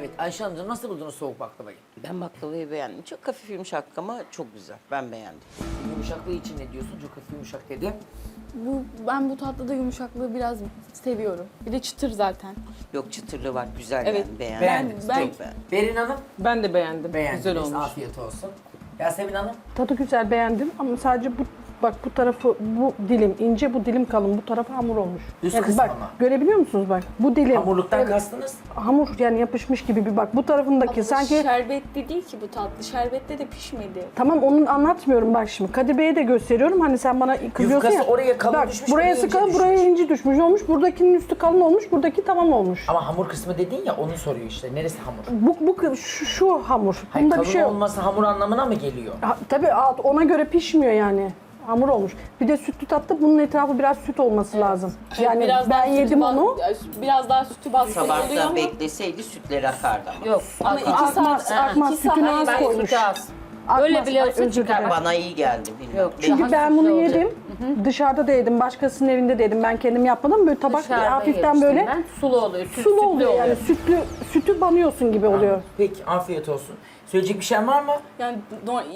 Evet Ayşe Hanımcığım nasıl buldunuz soğuk baklavayı? Ben baklavayı beğendim. Çok hafif yumuşak ama çok güzel. Ben beğendim. Yumuşaklığı için ne diyorsun? Çok hafif yumuşak dedi. Bu ben bu tatlıda yumuşaklığı biraz seviyorum. Bir de çıtır zaten. Yok çıtırlığı var. Güzel Evet. yani. Beğendim. Beğendiniz. ben- Peki. Berin Hanım Ben de beğendim. beğendiniz. Güzel olmuş. Afiyet olsun. Yasemin Hanım Tadı güzel beğendim ama sadece bu bak bu tarafı bu dilim ince bu dilim kalın bu tarafı hamur olmuş. Üst kısmı bak ama. görebiliyor musunuz bak bu dilim hamurluktan Evet, kastınız? hamur yani yapışmış gibi bir bak bu tarafındaki sanki Şerbetli değil ki bu tatlı. Şerbette de pişmedi. tamam onu anlatmıyorum bak şimdi Kadir Bey'e de gösteriyorum hani sen bana kızıyorsun Yufkası ya. oraya kalın bak, düşmüş, buraya buraya ince sıkı buraya düşmüş. ince düşmüş olmuş buradakinin üstü kalın olmuş buradaki tamam olmuş. Ama hamur kısmı dedin ya onu soruyor işte. Neresi hamur? Bu, bu şu, şu hamur. Hayır, Bunda kalın bir şey yok. olması hamur anlamına mı geliyor? Ha, tabii alt- ona göre pişmiyor yani. Hamur olmuş. Bir de sütlü tatlı bunun etrafı biraz süt olması lazım. Yani biraz ben sütü yedim bas- onu. Biraz daha sütü bastırılıyor Sabahta ama, bekleseydi sütleri akardı ama. Yok. ama iki Akmaz, saat, akmaz. iki Sütünü saat- az Ben koymuş. sütü az. Akmaz. Öyle bile Ay, olsa çıkar. dilerim. Bana iyi geldi. Bilmiyorum. Yok. Çünkü Daha ben sütlü bunu olacak. yedim. Dışarıda da yedim. Başkasının evinde de yedim. Ben kendim yapmadım. Böyle tabak Dışarıda hafiften yemiştim böyle ben. Sulu oluyor. Süt, sulu sütlü oluyor. Yani sütlü sütü banıyorsun gibi oluyor. Peki afiyet olsun. Söyleyecek bir şey var mı? Yani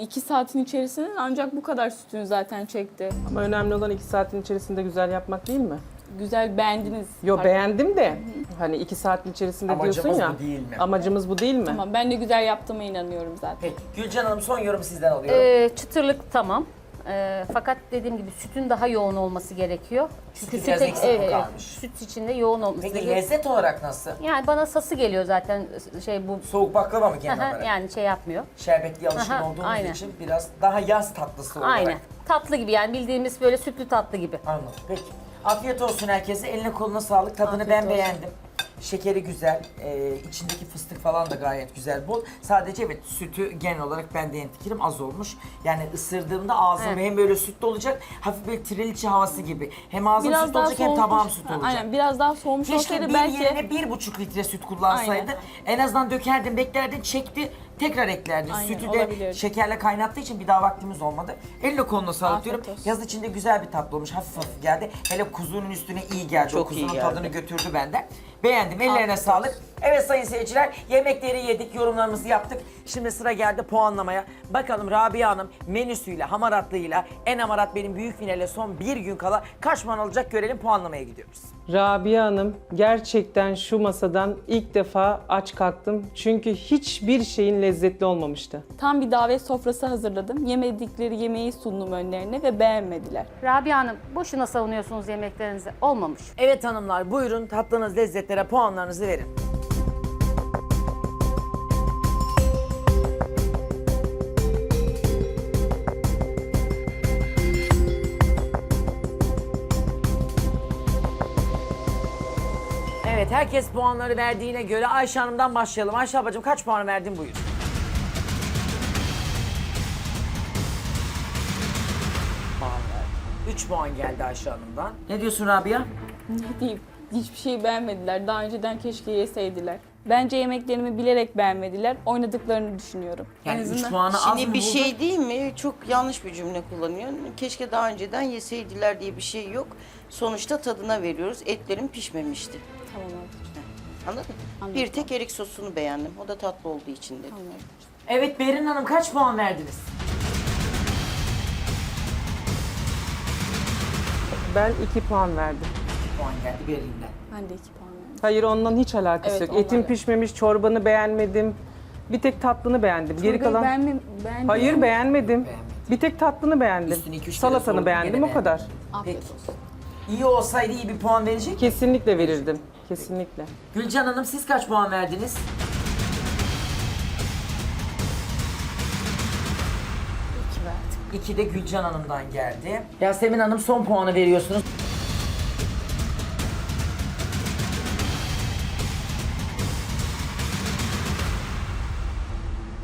iki saatin içerisinde ancak bu kadar sütünü zaten çekti. Ama önemli olan iki saatin içerisinde güzel yapmak değil mi? Güzel beğendiniz. Yo Pardon. beğendim de hani iki saatin içerisinde Amacımız diyorsun ya. bu değil mi? Amacımız bu değil mi? Tamam ben de güzel yaptığıma inanıyorum zaten. Peki Gülcan Hanım son yorum sizden alıyorum. Ee, çıtırlık tamam. Ee, fakat dediğim gibi sütün daha yoğun olması gerekiyor. Çünkü Sütü biraz süt, eksik mi kalmış? süt içinde yoğun olması Peki gerekiyor. lezzet olarak nasıl? Yani bana sası geliyor zaten şey bu Soğuk baklava mı genel olarak? yani şey yapmıyor. Şerbetli alışkın Aha, olduğumuz aynen. için biraz daha yaz tatlısı olarak. Aynen. Tatlı gibi yani bildiğimiz böyle sütlü tatlı gibi. Anladım. Peki. Afiyet olsun herkese. Eline koluna sağlık. Tadını Afiyet ben olsun. beğendim. Şekeri güzel. Ee, içindeki fıstık falan da gayet güzel bol. Sadece evet sütü genel olarak ben de fikrim az olmuş. Yani ısırdığımda ağzım Evet. hem böyle sütlü olacak, hafif bir triliçe havası gibi. Hem ağzım daha olacak hem tabağım süt olacak. Aynen biraz daha soğumuş Keşke olsaydı bir belki yerine bir buçuk litre süt kullansaydı. Aynen. En azından dökerdin, beklerdin, çekti, tekrar eklerdin. Aynen, Sütü de olabilirdi. şekerle kaynattığı için bir daha vaktimiz olmadı. Elle koluna sağlık Afiyet diyorum. olsun. Yaz içinde güzel bir tatlı olmuş. Hafif hafif geldi. Hele kuzunun üstüne iyi geldi. o Çok kuzunun iyi geldi. tadını götürdü benden. Beğendim. Ellerine Afiyet sağlık. Evet sayın seyirciler yemekleri yedik, yorumlarımızı yaptık. Şimdi sıra geldi puanlamaya. Bakalım Rabia Hanım menüsüyle, hamaratlığıyla en hamarat benim büyük finale son bir gün kala kaç puan alacak görelim puanlamaya gidiyoruz. Rabia Hanım gerçekten şu masadan ilk defa aç kalktım. Çünkü hiçbir şeyin lezzetli olmamıştı. tam bir davet sofrası hazırladım. Yemedikleri yemeği sundum önlerine ve beğenmediler. Rabia Hanım boşuna savunuyorsunuz yemeklerinizi. Olmamış. Evet hanımlar buyurun tattığınız lezzetlere puanlarınızı verin. Herkes puanları verdiğine göre Ayşe Hanım'dan başlayalım. Ayşe ablacığım kaç puan verdin buyur. Puan verdi. 3 puan geldi Ayşe Hanım'dan. Ne diyorsun Rabia? Ne diyeyim? Hiçbir şey beğenmediler. Daha önceden keşke yeseydiler. Bence yemeklerimi bilerek beğenmediler. Oynadıklarını düşünüyorum. Yani En 3 azından- puanı az Şimdi bir buldun? şey değil mi? Çok yanlış bir cümle kullanıyor. Keşke daha önceden yeseydiler diye bir şey yok. Sonuçta tadına veriyoruz. Etlerim pişmemişti. Tamam oldu. Anladın mı? Anladım. Bir tek erik sosunu beğendim. O da tatlı olduğu için dedim. Anladım. Evet Berin Hanım kaç puan verdiniz? Ben iki puan verdim. 2 puan geldi Berin'den. Ben de iki puan verdim. Hayır ondan hiç alakası Evet, yok. Etim onlarla. pişmemiş, çorbanı beğenmedim. Bir tek tatlını beğendim. Geri kalan... beğenme- beğendim. Hayır beğenmedim. Beğenmedim. Bir tek tatlını beğendim. Üstüne iki üç kere Salatanı beğendim o kadar. Afiyet Peki. olsun. İyi olsaydı iyi bir puan verecek. Kesinlikle verirdim. Kesinlikle. Gülcan Hanım siz kaç puan verdiniz? İki verdim. 2 de Gülcan Hanım'dan geldi. Yasemin Hanım son puanı veriyorsunuz.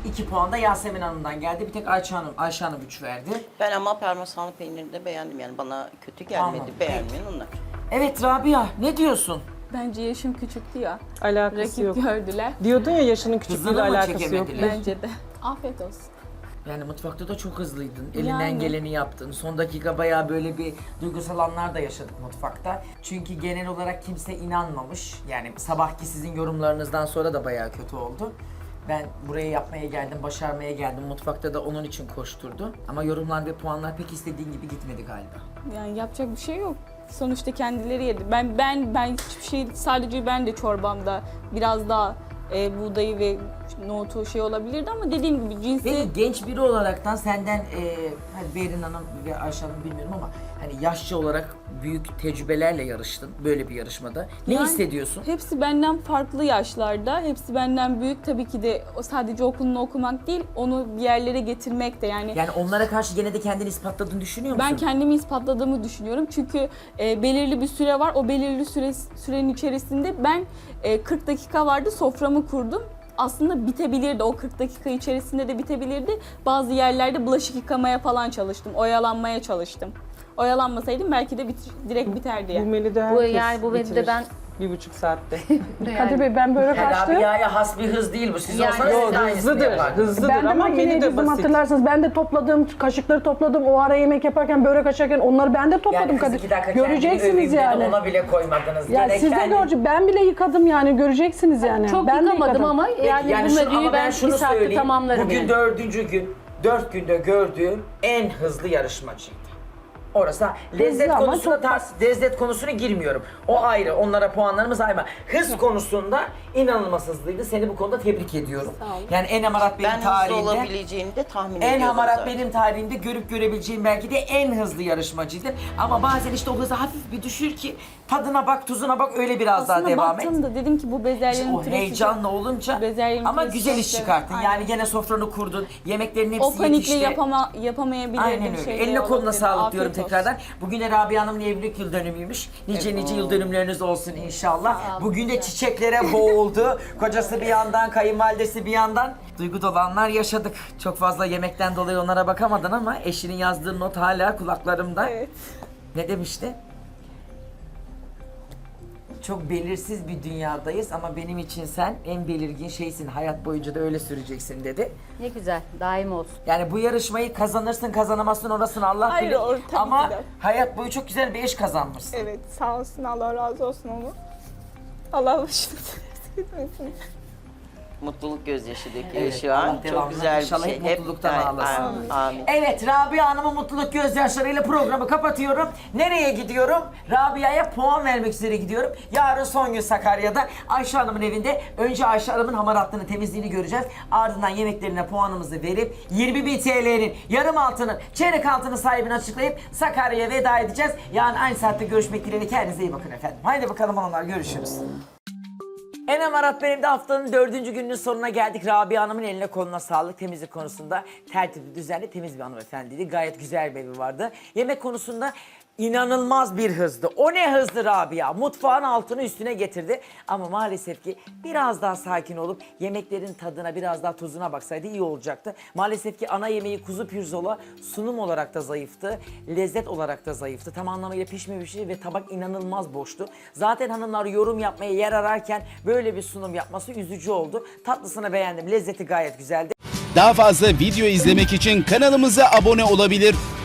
İki puan da Yasemin Hanım'dan geldi. Bir tek Ayça Hanım, Ayşe Hanım 3 verdi. Ben ama parmesanlı peynirini de beğendim. Yani bana kötü gelmedi. Anladım. Beğenmeyen onlar. Evet Rabia ne diyorsun? Bence yaşım küçüktü ya. Alakası Rakip yok. gördüler. Diyordun ya yaşının küçüklüğüyle mı alakası yok. çekemediler? Bence de. Afiyet olsun. Yani mutfakta da çok hızlıydın. Elinden Yani. geleni yaptın. Son dakika bayağı böyle bir duygusal anlar da yaşadık mutfakta. Çünkü genel olarak kimse inanmamış. Yani sabahki sizin yorumlarınızdan sonra da bayağı kötü oldu. Ben buraya yapmaya geldim, başarmaya geldim. Mutfakta da onun için koşturdu. Ama yorumlar ve puanlar pek istediğin gibi gitmedi galiba. Yani yapacak bir şey yok. Sonuçta kendileri yedi. Ben ben ben hiçbir şey sadece ben de çorbamda biraz daha e, buğdayı ve nohutu şey olabilirdi ama dediğim gibi cinsi Peki genç biri olaraktan senden e, hadi Behrin Hanım ve Ayşe Hanım bilmiyorum ama hani yaşça olarak büyük tecrübelerle yarıştın böyle bir yarışmada. Ne Yani hissediyorsun? Hepsi benden farklı yaşlarda, hepsi benden büyük. Tabii ki de o sadece okulunu okumak değil, onu bir yerlere getirmek de yani. Yani onlara karşı gene de kendini ispatladığını düşünüyor musun? Ben kendimi ispatladığımı düşünüyorum çünkü e, belirli bir süre var. O belirli süre sürenin içerisinde ben e, 40 dakika vardı soframı kurdum. Aslında bitebilirdi. O 40 dakika içerisinde de bitebilirdi. Bazı yerlerde bulaşık yıkamaya falan çalıştım. Oyalanmaya çalıştım. Oyalanmasaydım belki de bit- direkt biterdi Bu yani. menüde Bu herkes yani bu menüde bitirir. ben Bir buçuk saatte. Kadir Bey ben börek Yani açtım. Rabia'ya has bir hız değil bu. Siz Yani- olsanız Yo, siz de aynısını hızlıdır, yapardınız. hızlıdır Ben de ama makineye menü de dizdim basit. hatırlarsanız. Ben de topladım, kaşıkları topladım. O ara yemek yaparken, börek açarken onları ben de topladım Yani kız Kadir. iki dakika kendini Göreceksiniz öveyim dedi, yani. Ona bile koymadınız. Ya Gene siz de kendin- görece ben bile yıkadım yani göreceksiniz yani. çok ben de yıkamadım yıkadım. ama yani, bu şunu- menüyü ama ben, bir şunu saatte söyleyeyim. tamamlarım Bugün yani. dördüncü gün, dört günde gördüğüm en hızlı yarışmacıydı. Orası lezzet ama konusuna çok ters, lezzet konusuna girmiyorum. O ayrı, onlara puanlarımız ayrı. Hız konusunda inanılmaz hızlıydı. Seni bu konuda tebrik ediyorum. Yani en hamarat benim Ben hızlı tarihimde. olabileceğini de tahmin En ediyordum hamarat zaten. benim tarihimde görüp görebileceğim belki de en hızlı yarışmacıydı. Ama bazen işte o hızı hafif bir düşür ki tadına bak, tuzuna bak öyle biraz daha Aslında devam et. baktığımda dedim ki bu İşte bezelyerin o türesi heyecanla olunca Bezelyenin ama türesi güzel çok iş güzel. çıkarttın. Aynen. Yani gene sofranı kurdun. Yemeklerin hepsi o panikle yetişti. yapama, yapamayabilirdim. Aynen öyle. şeyler Eline koluna olabilirdi. sağlık diyorum. Tekrardan. Bugün de Rabia Hanım'ın evlilik yıl dönümüymüş. Nice nice yıl dönümleriniz olsun inşallah. Bugün de çiçeklere boğuldu. Kocası bir yandan, kayınvalidesi bir yandan. Duygu dolanlar yaşadık. Çok fazla yemekten dolayı onlara bakamadın ama eşinin yazdığı not hala kulaklarımda. Ne demişti? Çok belirsiz bir dünyadayız ama benim için sen en belirgin şeysin. Hayat boyunca da öyle süreceksin dedi. Ne güzel, daim olsun. Yani bu yarışmayı kazanırsın kazanamazsın orasını Allah Hayır, bilir. o tabii Ama ki de. hayat boyu çok güzel bir eş kazanmışsın. Evet sağ olsun Allah razı olsun onu. Allah başını etmesin. Mutluluk gözyaşı döküyor Evet, şu an. Allah Çok güzel bir inşallah şey. hep mutluluktan ağlasın. Amin. amin. Evet Rabia Hanım'ın mutluluk gözyaşlarıyla programı kapatıyorum. Nereye gidiyorum? Rabia'ya puan vermek üzere gidiyorum. Yarın son gün Sakarya'da Ayşe Hanım'ın evinde önce Ayşe Hanım'ın hamaratlarını temizliğini göreceğiz. Ardından yemeklerine puanımızı verip 20 bin TL'nin yarım altının çeyrek altının sahibini açıklayıp Sakarya'ya veda edeceğiz. Yani aynı saatte görüşmek dileğiyle kendinize iyi bakın efendim. Haydi bakalım hanımlar görüşürüz. Enem Arat benim de haftanın dördüncü gününün sonuna geldik. Rabia Hanım'ın eline koluna sağlık. Temizlik konusunda tertipli, düzenli, temiz bir hanımefendiydi. Gayet güzel bir evi vardı. Yemek konusunda inanılmaz bir hızdı. O ne hızlı Rabia. Mutfağın altını üstüne getirdi. Ama maalesef ki biraz daha sakin olup yemeklerin tadına biraz daha tuzuna baksaydı iyi olacaktı. Maalesef ki ana yemeği kuzu pirzola sunum olarak da zayıftı. Lezzet olarak da zayıftı. Tam anlamıyla pişmemişti ve tabak inanılmaz boştu. Zaten hanımlar yorum yapmaya yer ararken böyle bir sunum yapması üzücü oldu. Tatlısını beğendim. Lezzeti gayet güzeldi. Daha fazla video izlemek için kanalımıza abone olabilir.